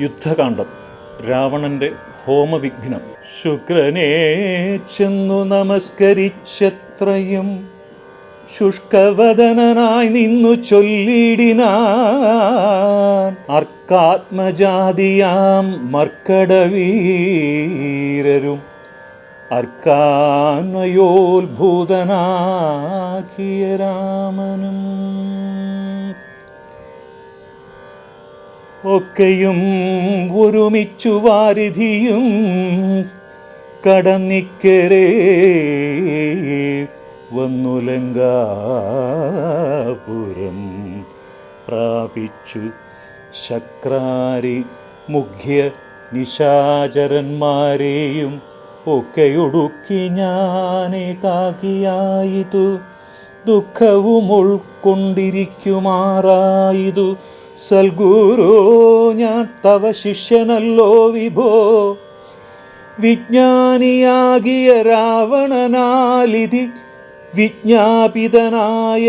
യുദ്ധകാന്ഡം. രാവണന്റെ ഹോമവിഘ്നം. ശുക്രനെ ചെന്നു നമസ്കരിച്ചത്രയും ശുഷ്കവദനായി നിന്നു ചൊല്ലിടിനാൻ. അർക്കാത്മജാതിയാം മർക്കടവീരരും അർക്കാനയോത്ഭൂതനാക്കിയ രാമനും. ഒക്കെയും ഒരുമിച്ചു വാരിധിയും കടന്നിക്കരേ വന്നുലങ്കാപുരം പ്രാപിച്ചു. ശക്രാരി മുഖ്യ നിശാചരന്മാരെയും ഒക്കെയൊടുക്കി ഞാനേകാകിയായിതു ദുഃഖവും ഉൾക്കൊണ്ടിരിക്കുമാറായിതു സൽഗുരോ ഞാൻ തവ ശിഷ്യനല്ലോ വിഭോ. വിജ്ഞാനിയാകിയ രാവണനാലിതി വിജ്ഞാപിതനായ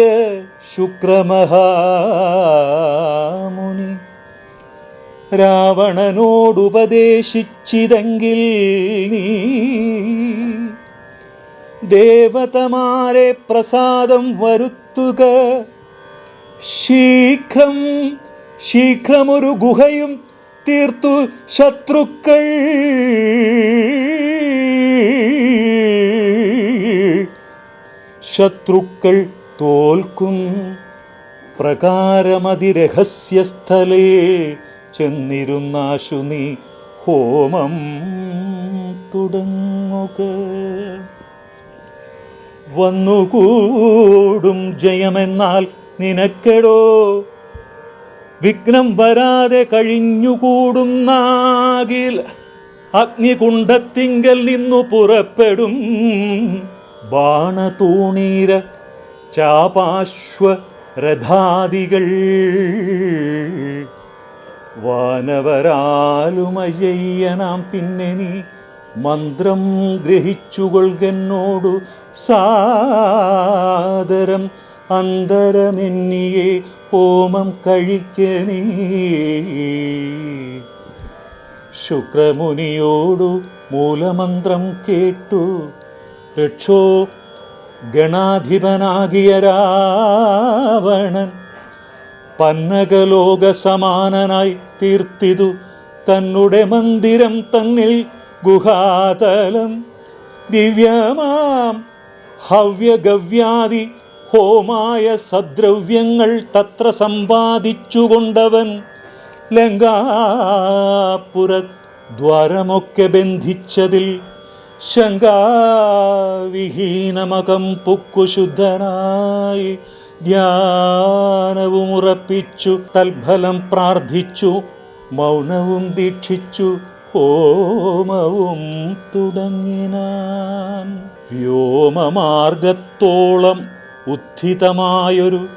ശുക്രമഹാമുനി. രാവണനോടുപദേശിച്ചിതെങ്കിൽ നീ ദേവതമാരെ പ്രസാദം വരുത്തുക. ശീഘ്രം ശീഘ്രമൊരു ഗുഹയും തീർത്തു ശത്രുക്കൾ. ശത്രുക്കൾ തോൽക്കും പ്രകാരമതിരഹസ്യസ്ഥലേ ചെന്നിരുന്നാശു നീ ഹോമം തുടങ്ങുക. വന്നുകൂടും ജയമെന്നാൽ നിനക്കെടോ വിഘ്നം വരാതെ കഴിഞ്ഞുകൂടുന്നാകിൽ അഗ്നികുണ്ഡത്തിങ്കൽ നിന്നു പുറപ്പെടും. ബാണതൂണീര ചാപാശ്വ രഥാദികൾ വാനവരാലുമയ്യനാം പിന്നെ നീ മന്ത്രം ഗ്രഹിച്ചുകൊൾകെന്നോടു സാദരം അന്തരമെന്നിയെ ഹോമം കഴിക്ക നീ. ശുക്രമുനിയോടു മൂലമന്ത്രം കേട്ടു. രക്ഷോ ഗണാധിപനാകിയ രാവണൻ പന്നകലോക സമാനനായി തീർത്തിതു. തന്നുടെ മന്ദിരം തന്നിൽ ഗുഹാതലം. ദിവ്യമാം ഹവ്യഗവ്യാദി ഹോമായ സദ്രവ്യങ്ങൾ തത്ര സമ്പാദിച്ചുകൊണ്ടവൻ ലങ്കാപുര ദ്വാരമൊക്കെ ബന്ധിച്ചതിൽ ശങ്കാവിഹീനമകം പുക്കുശുദ്ധനായി ധ്യാനവും ഉറപ്പിച്ചു തൽഫലം പ്രാർത്ഥിച്ചു മൗനവും ദീക്ഷിച്ചു ഹോമവും തുടങ്ങിനാൻ വ്യോമമാർഗത്തോളം ഉത്ഥിതമായൊരു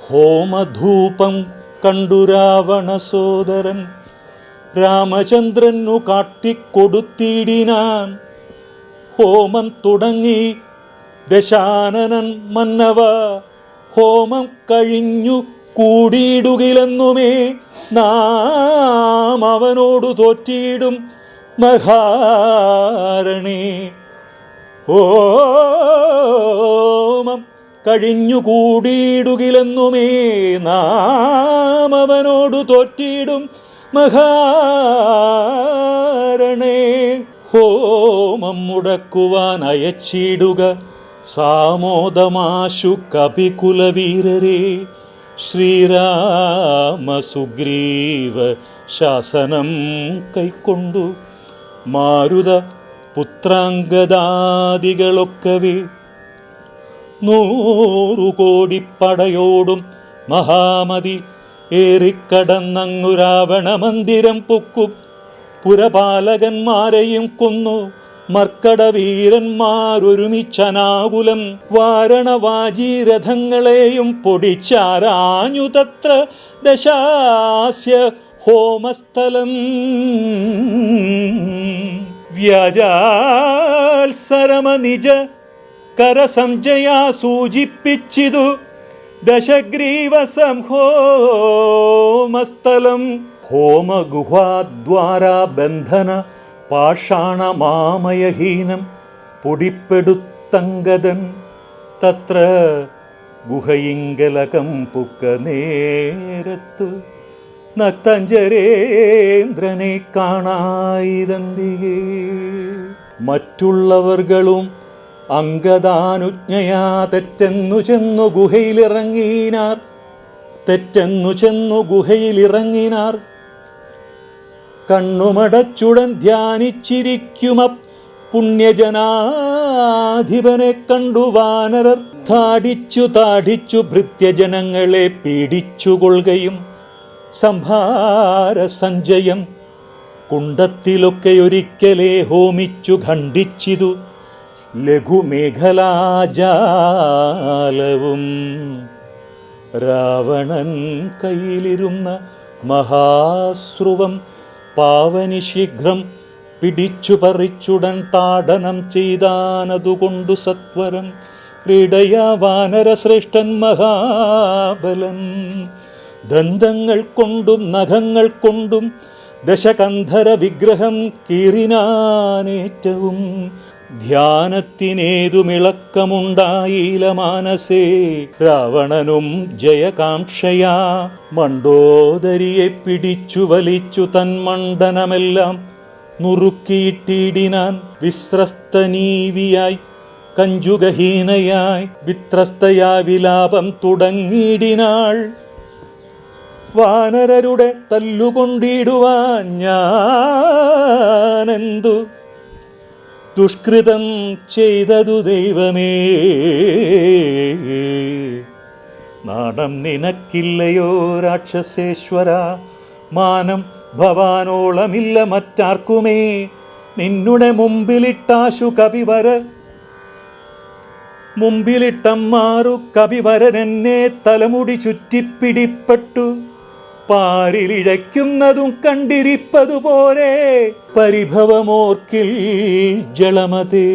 ഹോമധൂപം കണ്ടു രാവണ സോദരൻ. രാമചന്ദ്രനു കാട്ടിക്കൊടുത്തിടിനാൻ. ഹോമം തുടങ്ങി ദശാനനൻ മന്നവ. ഹോമം കഴിഞ്ഞു കൂടിയിടുകിലെന്നുമേ നാം അവനോടു തോറ്റിയിടും മഹാരണേ. ഹോമം കഴിഞ്ഞു കൂടിയിടുകിലെന്നുമേ നാം തോറ്റിയിടും മഹാരണേ. ഹോമം മുടക്കുവാൻ അയച്ചിടുക സാമോദമാശു കപികുലവീരരെ. ശ്രീരാമ സുഗ്രീവ ശാസനം കൈക്കൊണ്ടു. മാരുത പുത്രാംഗദാദികളൊക്കവേ. നൂറു കോടി പടയോടും മഹാമതി ഏറിക്കടന്നങ്ങു രാവണ മന്ദിരം പൊക്കും. പുരപാലകന്മാരെയും കൊന്നു മർക്കടവീരന്മാരൊരുമിച്ചനാകുലം. വാരണവാജീരഥങ്ങളെയും പൊടിച്ചാരാഞ്ഞു തത്ര ദശാസ്യ ഹോമസ്ഥലം. വ്യാജാത്സരമ നിജ കരസംജയാ സൂചിപ്പിച്ചിതു ദശഗ്രീവ സംഹോമസ്ഥലം ഹോമഗുഹാദ്വാരാ ബന്ധന പാഷാണമാമയഹീനം. പൊടിപ്പെടുത്തങ്കതൻ തത്ര ഗുഹയിങ്കലകം പുക്ക നേരത്തു. നക്തഞ്ചരേന്ദ്രനെ കാണായിതന്തികേ. മറ്റുള്ളവർകളും അങ്കദാനുജ്ഞയാ തെറ്റെന്നു ചെന്നു ഗുഹയിലിറങ്ങിനാർ. തെറ്റെന്നു ചെന്നു ഗുഹയിലിറങ്ങിനാർ. കണ്ണുമടച്ചുടൻ ധ്യാനിച്ചിരിക്കുമ പുണ്യജനാധിപനെ കണ്ടു വാനരർ. താടിച്ചു താടിച്ചു ഭൃത്യജനങ്ങളെ പീഡിച്ചുകൊള്ളുകയും സംഭാര സഞ്ജയം കുണ്ടത്തിലൊക്കെ ഒരിക്കലേ ഹോമിച്ചു ഖണ്ഡിച്ചിതു. ലഘുമേഖലാജാലവും രാവണൻ കയ്യിലിരുന്ന മഹാസ്രുവം പാവനി ശീഘ്രം പിടിച്ചു പറിച്ചുടൻ താടനം ചെയ്താനതുകൊണ്ടു സത്വരം ക്രീഡയാ വാനരശ്രേഷ്ഠൻ മഹാബലൻ. ദന്തങ്ങൾ കൊണ്ടും നഖങ്ങൾ കൊണ്ടും ദശകന്ധര വിഗ്രഹം കീറിനാനേറ്റവും ധ്യാനത്തിനേതുമിളക്കമുണ്ടായില്ല മാനസേ. രാവണനും ജയകാംക്ഷയാ മണ്ടോദരിയെ പിടിച്ചു വലിച്ചു തൻ മണ്ഡനമെല്ലാം നുറുക്കിയിട്ടിടിനാൻ വിശ്രസ്തനീവിയായി കഞ്ചുകഹീനയായി വിത്രസ്തയാ വിലാപം തുടങ്ങിയിടിനാൾ. വാനരരുടെ തല്ലുകൊണ്ടിടുവാൻ ഞാനെന്തു ദുഷ്കൃതം ചെയ്തതു ദൈവമേ. നാണം നിനക്കില്ലയോ രാക്ഷസേശ്വര? മാനം ഭവാനോളമില്ല മറ്റാർക്കുമേ. നിന്നുടെ മുമ്പിലിട്ടാശു കവിവര മുമ്പിലിട്ടമ്മാറു കവിവരൻ എന്നെ തലമുടി ചുറ്റിപ്പിടിപ്പെട്ടു. പാരിലിഴയ്ക്കുന്നതും കണ്ടിരിപ്പതുപോലെ പരിഭവമോർക്കിൽ ജളമതേ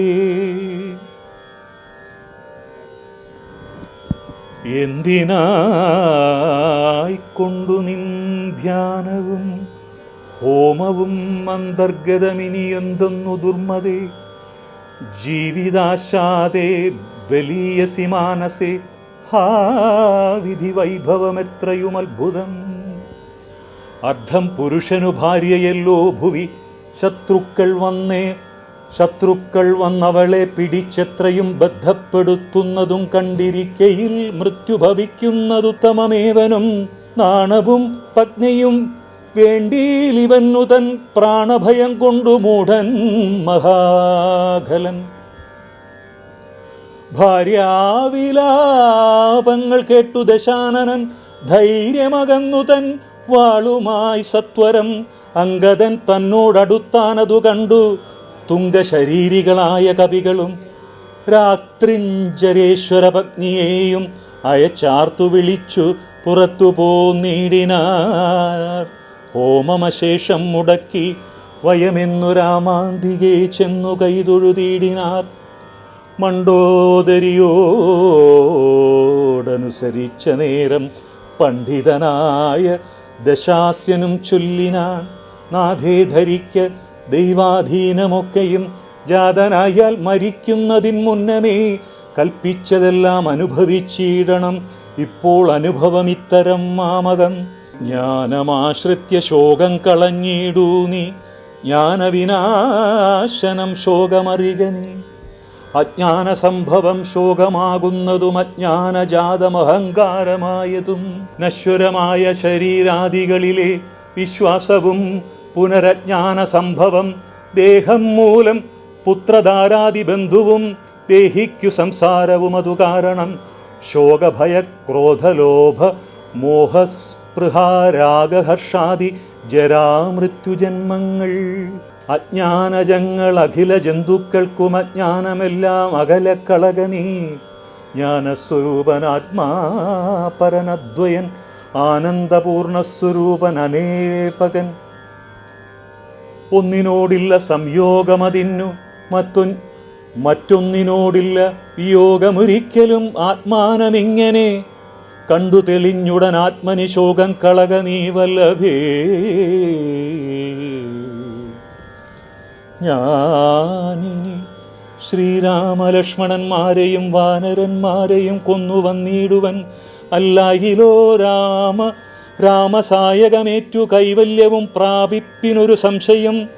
എന്തിനായിക്കൊണ്ടു നിൻ ധ്യാനവും ഹോമവും അന്തർഗതമിനി എന്തെന്നു ദുർമതേ? ജീവിതാശാതെ ബലീയസി മാനസേ ഹാ വിധി വൈഭവമെത്രയും അത്ഭുതം അർദ്ധം പുരുഷനു ഭാര്യയല്ലോ ഭുവി. ശത്രുക്കൾ വന്നേ ശത്രുക്കൾ വന്നവളെ പിടിച്ചെത്രയും ബന്ധപ്പെടുത്തുന്നതും കണ്ടിരിക്കയിൽ മൃത്യു ഭവിക്കുന്നതുത്തമമേവനും നാണവും പത്നിയും വേണ്ടിയിലിവന്നു തൻ പ്രാണഭയം കൊണ്ടു മൂഢൻ മഹാഖലൻ. ഭാര്യാവിലാപങ്ങൾ കേട്ടു ദശാനനൻ. ധൈര്യമകന്നു തൻ വാളുമായി സത്വരം അങ്കദൻ തന്നോടടുത്താനതു കണ്ടു. തുംഗശരീരികളായ കവികളും രാത്രിഞ്ചരേശ്വര പത്നിയെയും അയച്ചാർത്തു വിളിച്ചു പുറത്തു പോന്നീടിനാർ ഹോമമശേഷം മുടക്കി വയമെന്നു രാമാന്തികെ ചെന്നു കൈതൊഴുതീടിനാർ. മണ്ടോദരിയോടനുസരിച്ച നേരം പണ്ഡിതനായ ദശാസ്യനും ചൊല്ലിനാൻ നാഥേ ധരിക്ക ദൈവാധീനമൊക്കെയും ജാതനായാൽ മരിക്കുന്നതിൻ മുന്നമേ കൽപ്പിച്ചതെല്ലാം അനുഭവിച്ചിടണം. ഇപ്പോൾ അനുഭവം ഇത്തരം മാമതം. ജ്ഞാനമാശ്രിത്യ ശോകം കളഞ്ഞിടൂ നീ. ജ്ഞാനവിനാശനം ശോകമറിക നീ അജ്ഞാന സംഭവം ശോകമാകുന്നതും അജ്ഞാനജാതമഹങ്കാരമായതും നശ്വരമായ ശരീരാദികളിലെ വിശ്വാസവും പുനരജ്ഞാന സംഭവം ദേഹം മൂലം പുത്രധാരാദി ബന്ധുവും ദേഹിക്കു സംസാരവും അതു കാരണം ശോകഭയ ക്രോധലോഭ മോഹസ്പൃഹാരാഗഹർഷാദി ജരാമൃത്യുജന്മങ്ങൾ. അജ്ഞാനജങ്ങൾ അഖില ജന്തുക്കൾക്കും അജ്ഞാനമെല്ലാം അകലക്കളകനീ ജ്ഞാനസ്വരൂപനാത്മാ പരനദ്വയൻ ആനന്ദപൂർണസ്വരൂപൻ അനേപകൻ. ഒന്നിനോടില്ല സംയോഗമതിന്നു മറ്റൊ മറ്റൊന്നിനോടില്ല വിയോഗമൊരിക്കലും ആത്മാനമിങ്ങനെ. കണ്ടു തെളിഞ്ഞുടൻ ആത്മനിശോകം കളക നീ വല്ലഭേ. ഞാനിനി ശ്രീരാമലക്ഷ്മണന്മാരെയും വാനരന്മാരെയും കൊന്നു വന്നിടുവൻ അല്ലായിലോ രാമ രാമസായകമേറ്റു കൈവല്യവും പ്രാപിപ്പിനൊരു സംശയം.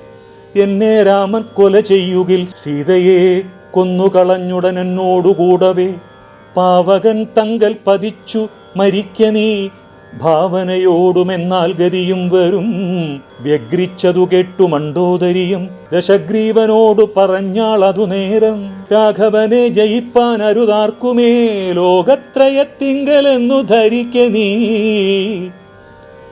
എന്നെ രാമൻ കൊല ചെയ്യുകിൽ സീതയെ കൊന്നുകളഞ്ഞുടൻ എന്നോടുകൂടവേ. പാവകൻ തങ്കൽ പതിച്ചു മരിക്ക നീ ഭാവനയോടുമെന്നാൽ ഗതിയും വരും വ്യഗ്രിച്ചതു കേട്ടു മണ്ടോദരിയും. ദശഗ്രീവനോടു പറഞ്ഞാൾ അതു നേരം. രാഘവനെ ജയിപ്പാൻ അരുതാർക്കുമേ. ലോകത്രയത്തിങ്കലെന്നു ധരിക്ക നീ.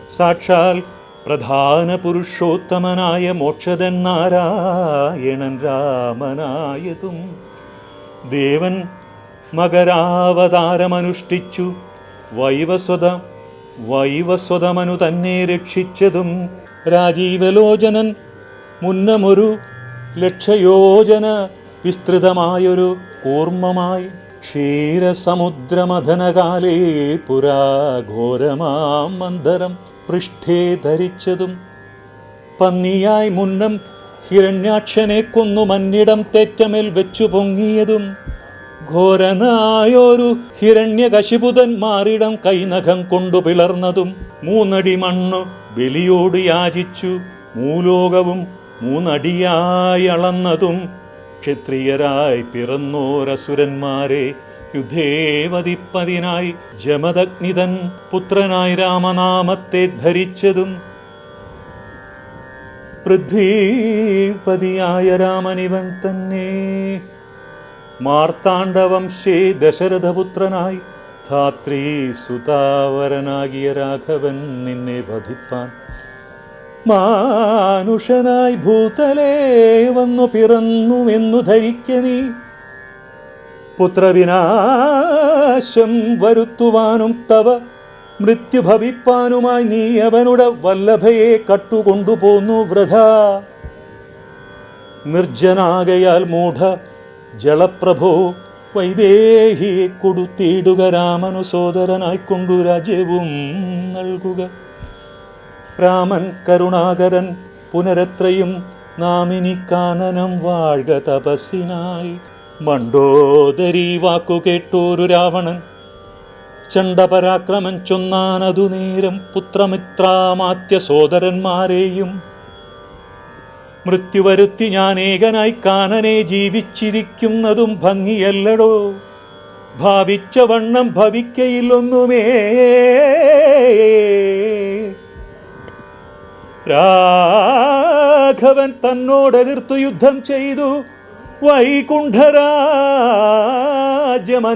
സാക്ഷാൽ പ്രധാന പുരുഷോത്തമനായ മോക്ഷതൻ നാരായണൻ രാമനായതും. ദേവൻ മകരാവതാരമനുഷ്ഠിച്ചു. വൈവസ്വത വൈവസ്വതമനു തന്നെ രക്ഷിച്ചതും രാജീവലോചനൻ മുന്നമൊരു ലക്ഷയോജന വിസ്തൃതമായൊരു കൂർമ്മമായി ക്ഷീരസമുദ്രമഥനകാലേ പുരാ ഘോരമാം മന്ദരം പൃഷ്ഠേ ധരിച്ചതും പന്നിയായി മുന്നം ഹിരണ്യാക്ഷനെ കൊന്നു മന്നിടം തേറ്റമേൽ വെച്ചു പൊങ്ങിയതും ഘോരനായൊരു ഹിരണ്യകശിപുതൻ മാറിടം കൈനഖം കൊണ്ടു പിളർന്നതും മൂന്നടി മണ്ണു ബലിയോട് യാചിച്ചു മൂലോകവും മൂന്നടിയായി അളന്നതും ക്ഷത്രിയരായി പിറന്നോരസുരന്മാരെ യുദ്ധേവതിപ്പതിനായി ജമദഗ്നിതൻ പുത്രനായി രാമനാമത്തെ ധരിച്ചതും പൃഥ്വീപതിയായ രാമനിവൻ തന്നെ മാർത്താണ്ഡവംശേ ദശരഥപുത്രനായി ധാത്രീ സുതാവരനാകിയ രാഘവൻ നിന്നെ വധിപ്പാൻ. മാനുഷനായി ഭൂതലേ വന്നു പിറന്നു എന്നു ധരിക്ക നീ. പുത്രവിനാശം വരുത്തുവാനും തവ മൃത്യു ഭവിപ്പാനുമായി നീ അവനുടെ വല്ലഭയെ കട്ടുകൊണ്ടുപോന്നു വ്രത നിർജനാകയാൽ മൂഢ ജളപ്രഭോ വൈദേഹിയെ കൊടുത്തിടുക രാമനു സോദരനായിക്കൊണ്ടു രാജ്യവും നൽകുക. രാമൻ കരുണാകരൻ പുനരത്രയും നാമിനി കാനനം വാഴ്ക തപസ്സിനായി. മണ്ടോദരി വാക്കു കേട്ടോരു രാവണൻ. ചണ്ടപരാക്രമം ചൊന്നാനതു നേരം പുത്രമിത്രാമാത്യ സോദരന്മാരെയും മൃത്യുവരുത്തി ഞാൻ ഏകനായി കാനനെ ജീവിച്ചിരിക്കുന്നതും ഭംഗിയല്ലടോ. ഭാവിച്ച വണ്ണം ഭവിക്കയില്ലൊന്നുമേ രാഘവൻ തന്നോടെതിർത്തു യുദ്ധം ചെയ്തു. വൈകുണ്ഠരാജ്യം